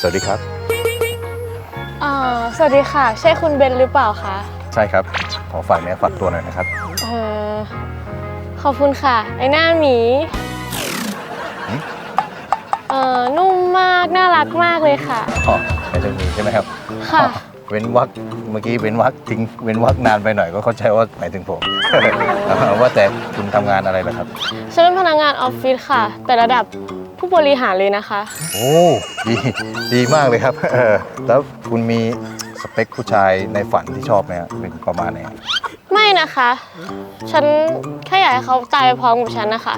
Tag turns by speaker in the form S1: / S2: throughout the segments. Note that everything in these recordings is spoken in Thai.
S1: สวัสดีครับ
S2: อ่าสวัสดีค่ะ ใช่คุณเบนหรือเปล่าคะ
S1: ใช่ครับ ขอฝากเนื้อฝากตัวหน่อยนะครับ
S2: เออ ขอบคุณค่ะ ไอ้หน้าหมี
S1: หืม
S2: เออนุ่มมาก น่ารักมากเลยค่ะ
S1: อ๋อไม่ได้มีใช่ไหมครับ
S2: ค่ะ
S1: อ๋อเว้นวักเมื่อกี้เว้นวักทิ้งเว้นวักนานไปหน่อยก็เข้าใจว่าหมายถึงผม ว่าแต่คุณทำงานอะไรล่ะครับ
S2: ฉันเป็นพนักงานออฟฟิศค่ะ แต่ระดับ ผู้บริหารเลยนะคะ
S1: โอ้ดีดีมากเลยครับเออแล้วคุณมีสเปคผู้ชายในฝันที่ชอบไหมครับเป็นประมาณไหน
S2: ไม่นะคะ ฉันแค่อยากให้เขาตายไปพร้อมกับฉันนะคะ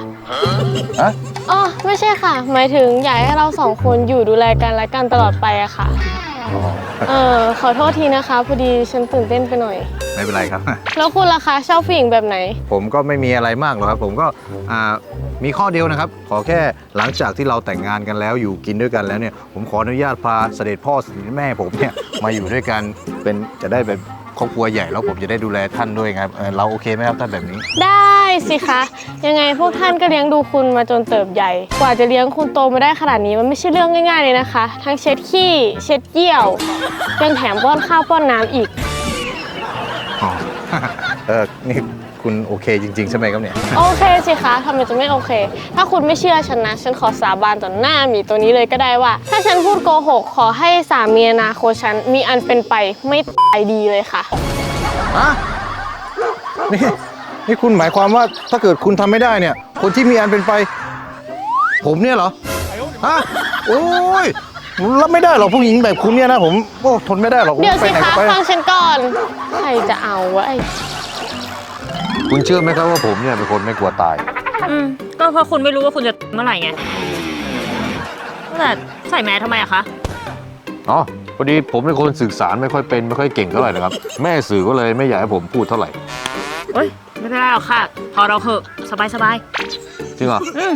S1: ฮะ
S2: อ๋อไม่ใช่ค่ะ หมายถึงอยากให้เราสองคนอยู่ดูแลกันและกันตลอดไปอะค่ะ
S1: อ๋อ
S2: เออขอโทษทีนะคะพอดีฉันตื่นเต้นไปหน่อย
S1: ไม่เป็นไรครับ
S2: แล้วคุณล่ะคะชอบผู้หญิงแบบไหน
S1: ผมก็ไม่มีอะไรมากหรอกครับ ผมก็อ่า มีข้อเดียวนะครับ ขอแค่หลังจากที่เราแต่งงานกันแล้วอยู่กินด้วยกันแล้วเนี่ย ผมขออนุญาตพาเสด็จพ่อเสด็จแม่ผมเนี่ยมาอยู่ด้วยกันเป็นจะได้แบบครอบครัวใหญ่แล้วผมจะได้ดูแลท่านด้วยครับเอ่อเราโอเคไหมครับท่านแบบนี้
S2: ได้สิคะ ยังไงพวกท่านก็เลี้ยงดูคุณมาจนเติบใหญ่ กว่าจะเลี้ยงคุณโตมาได้ขนาดนี้มันไม่ใช่เรื่องง่ายๆเลยนะคะ ทั้งเช็ดขี้ เช็ดเยี่ยวยังแถมป้อนข้าวป้อนน้ำอีก
S1: อ๋อเออนี่ คุณโอเคจริง ๆ ใช่ไหมครับเนี่ย
S2: โอเคสิคะทำไมจะไม่โอเค ถ้าคุณไม่เชื่อฉันนะ ฉันขอสาบานต่อหน้าหมีตัวนี้เลยก็ได้ว่า ถ้าฉันพูดโกหก ขอให้สามีอนาคตฉันมีอันเป็นไปไม่ตายดีเลยค่ะ
S1: ฮะนี่นี่คุณหมายความว่าถ้าเกิดคุณทำไม่ได้เนี่ย คนที่มีอันเป็นไป ผมเนี่ยเหรอฮะโอ้ยผมรับไม่ได้หรอกผู้หญิงแบบคุณเนี่ยนะผมโอ้ทนไม่ได้หรอก
S2: เดี๋ยว
S1: ไป
S2: สิ
S1: ไหน
S2: คะ
S1: ก็ไป
S2: ฟังฉันก่อน ใครจะเอาวะไอ้
S1: คุณเชื่อไหมครับว่าผมเนี่ยเป็นคนไม่กลัวตาย
S3: อืมก็เพราะคุณไม่รู้ว่าคุณจะเมื่อไหร่ไงแต่ใส่แมสทำไมอะคะ
S1: อ๋อพอดีผมเป็นคนสื่อสารไม่ค่อยเป็นไม่ค่อยเก่งเท่าไหร่นะครับ แม่สื่อก็เลยไม่อยากให้ผมพูดเท่าไหร่
S3: เอ้ยไม่เป็นไรหรอกค่ะ พอเราเหอะสบายสบาย
S1: จริงเหรอ
S3: อืม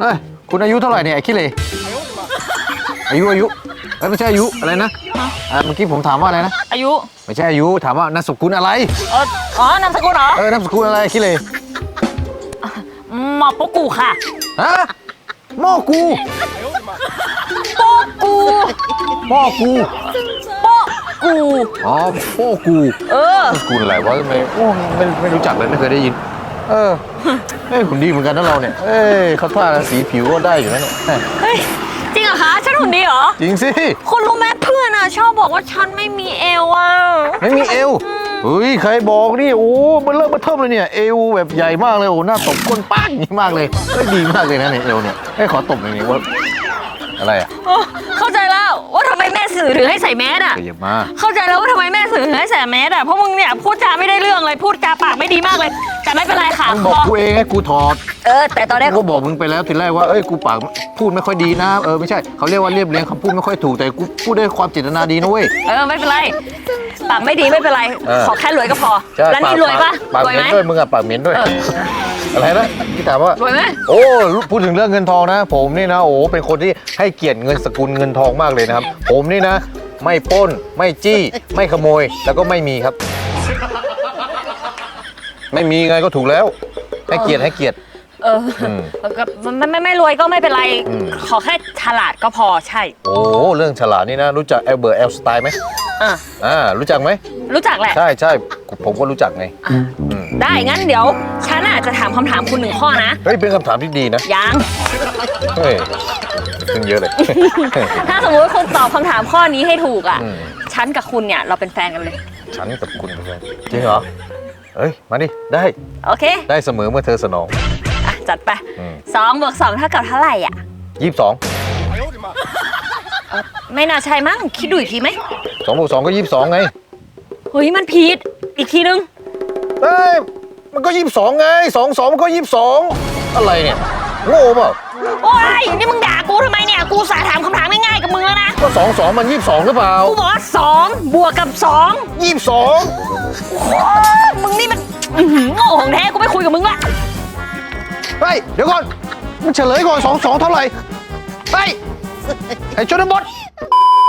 S1: เอ้ยคุณอายุเท่าไหร่เนี่ยไอ้ขี้เหร่อายุอายุ เอ้ยไม่ใช่อายุอะไรนะอ่าเมื่อกี้ผมถามว่าอะไรนะ
S3: อายุ
S1: ไม่ใช่อายุถามว่านามสกุลอะไร
S3: เอออ๋อนามสกุลเหรอ
S1: เออนามสกุลอะไรขี้เหร่
S3: หมอปกกูค่ะ
S1: ฮะหม้อกู
S3: ปกกู
S1: หม้อกู
S3: ปกกู
S1: อ๋อโป้กู
S3: เออ
S1: นามสกุลอะไรวะไม่โอ้ไม่ไม่รู้จักเลยไม่เคยได้ยิน เออเอ้ยคุณดีเหมือนกันนะเราเนี่ย เอ้ยเขาท่าสีผิวก็ได้อยู่นะเนี่ย
S3: เฮ้ย จริงเหรอคะ ฉันหุ่นดีเหรอ
S1: จริงสิ
S3: คุณรู้ไหมเพื่อนอะชอบบอกว่าฉันไม่มีเอวอะ
S1: ไม่มีเอวเฮ้ยใครบอกนี่โอ้มันเริ่มมาเทิมเลยเนี่ยเอวแบบใหญ่มากเลยโอ้หน้าตบก้นปังนี่มากเลยเฮ้ยดีมากเลยนะเนี่ยเอวเนี่ยให้ยขอตบหน่อยนี่ว่า อะไรอะ
S3: โอ้เข้าใจแล้วว่าทำไมแม่สื่อถึงให้ใส่แมสอะ
S1: ขยับมา
S3: เข้าใจแล้วว่าทำไมแม่สื่อถึงให้ใส่แมสอะเพราะมึงเนี่ยพูดจาไม่ได้เรื่องเลยพูดจาปากไม่ดีมากเลย แต่ไม่เป็นไรค่ะ
S1: มึงบอกกูเองให้กูถอด
S3: เออ แต่ตอนแรก
S1: กูก็บอกมึงไปแล้วทีแรกว่าเอ้ยกูปากพูดไม่ค่อยดีนะเออไม่ใช่เขาเรียกว่าเรียบเรียงคำพูดไม่ค่อยถูกแต่กูพูดด้วยความเจตนาดีนะเว้ย
S3: เออไม่เป็นไรปากไม่ดีไม่เป็นไร
S1: เออ
S3: ขอแค่รวยก็พอ
S1: ใช่
S3: แล้วนี่รวยปะ
S1: ปาก
S3: รวย
S1: เห
S3: ไหม
S1: ม็นด้วยมึงอะปากเหม็นด้วย
S3: เออ
S1: อะไรนะที่ถามว่า
S3: รวยไหม
S1: โอ้พูดถึงเรื่องเงินทองนะ ผมนี่นะ โอ้เป็นคนที่ให้เกียรติเงินสกุลเงินทองมากเลยนะครับ ผมนี่นะ ไม่ปล้น ไม่จี้ ไม่ขโมย แล้วก็ไม่มีครับ ไม่มีไงก็ถูกแล้ว ให้เกียรติให้เกียรติ
S3: เออ
S1: อืม
S3: ก็ไม่ไม่ไม่รวยก็ไม่เป็นไร
S1: อืม
S3: ขอแค่ฉลาดก็พอใช่
S1: โอ้เรื่องฉลาดนี่นะ รู้จักแอลเบอร์ตแอลสไตล์ไหม
S3: อะ
S1: อ่ารู้จักไหม
S3: รู้จักแหละ
S1: ใช่ใช่ผมก็รู้จักไงอืม
S3: ได้งั้นเดี๋ยวฉันอาจจะถามคำถามคุณหนึ่งข้อนะ
S1: เฮ้ยเป็นคำถามที่ดีนะ
S3: ยัง
S1: เฮ้ยขึ้นเยอะเลย
S3: ถ้าสมมติคุณตอบคำถามข้อนี้ให้ถูกอะ
S1: อืม
S3: ฉันกับคุณเนี่ยเราเป็นแฟนกันเลย
S1: ฉันกับคุณเป็นไงจริงเหรอเอ้ยมาดิได้
S3: โอเค
S1: ได้เสมอเมื่อเธอสนอง
S3: อะ จัดไป
S1: อืม
S3: สองบวกสองเท่ากับเท่าไหร่อะ
S1: ยี่สิบสอง
S3: ไม่น่าใช่มั้งคิดดูอีกทีไหม
S1: สองบวกสองก็ยี่สิบสองไง
S3: เฮ้ยมันผิด อีกทีนึง
S1: เอ้ยมันก็ยี่สิบสองไงสองสองมันก็ยี่สิบสองอะไรเนี่ยโง่เปล่า
S3: โอ้ยนี่มึงด่ากูทำไมเนี่ย กูสาถามคำถามง่ายๆกับมึงแล้วนะ
S1: ก็สองสองมันยี่สิบสองหรือเปล่า
S3: กูบอกว่าสองบวกกับสอง
S1: ยี่สิบสอง
S3: โอ้ยมึงนี่มันอื้อหือโง่ของแท้กูไม่คุยกับมึงละ
S1: เฮ้ยเดี๋ยวก่อนมันเฉลยก่อนสองสองเท่าไหร่เฮ้ยไอ้ชนบท